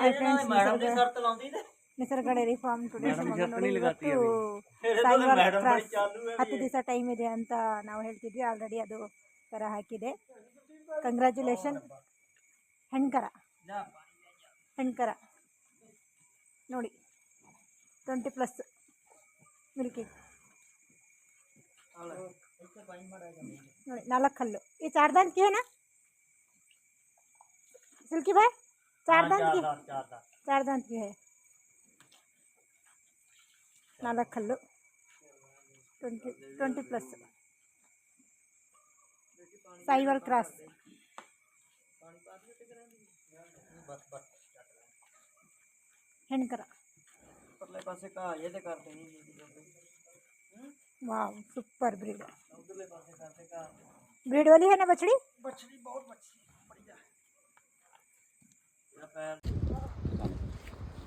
Hi friends Nisarga dairy farm ಹತ್ತು ದಿವಸ time ಇದೆ ಅಂತ ನಾವು ಹೇಳ್ತಿದ್ವಿ. ಆಲ್ರೆಡಿ ಅದು ಕರ ಹಾಕಿದೆ. ಕಂಗ್ರ್ಯಾಚುಲೇಷನ್ ಹೆಣ್ಕರ. ಹೆಣ್ಕರ. ನೋಡಿ ಟ್ವೆಂಟಿ ಪ್ಲಸ್ ಮಿಲ್ಕಿ. ನೋಡಿ ನಾಲ್ಕು ಹಲ್ಲು ಈ ಚಾರ್ದಾನ್ ಕೇನ ಸಿಲ್ಕಿ ಬಾಯ್? चार दांत की चार दांत की है। ನಾಲ್ಕಲ್ಲು twenty twenty plus Sahiwal cross ಹೆಣ್ಕರ वाह सुपर ब्रीड। ब्रीड वाली है ना बछड़ी? बछड़ी बहुत man.